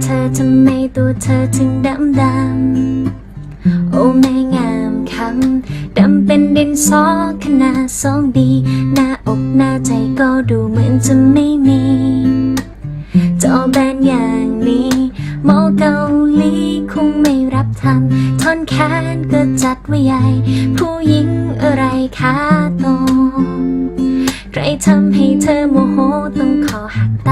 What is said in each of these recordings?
เธอทำไมตัวเธอถึงดำดำโอ้แม่งามคำดำเป็นดินสอขนาดสองดีหน้าอกหน้าใจก็ดูเหมือนจะไม่มีจอแบนอย่างนี้หมอเกาหลีคงไม่รับทำท่อนแขนก็จัดไว้ใหญ่ ผู้หญิงอะไรขาโตใครทำให้เธอโมโหต้องขอหักตา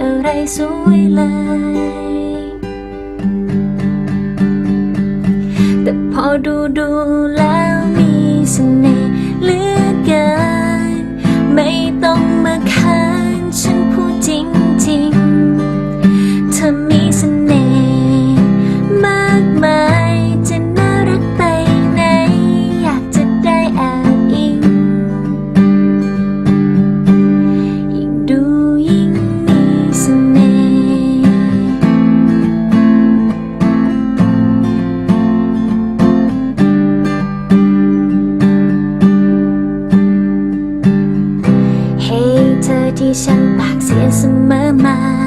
อะไรสวยเลย แต่พอดูดูแล้วมีเสน่ห์ ที่ฉันปากเสียเสมอมา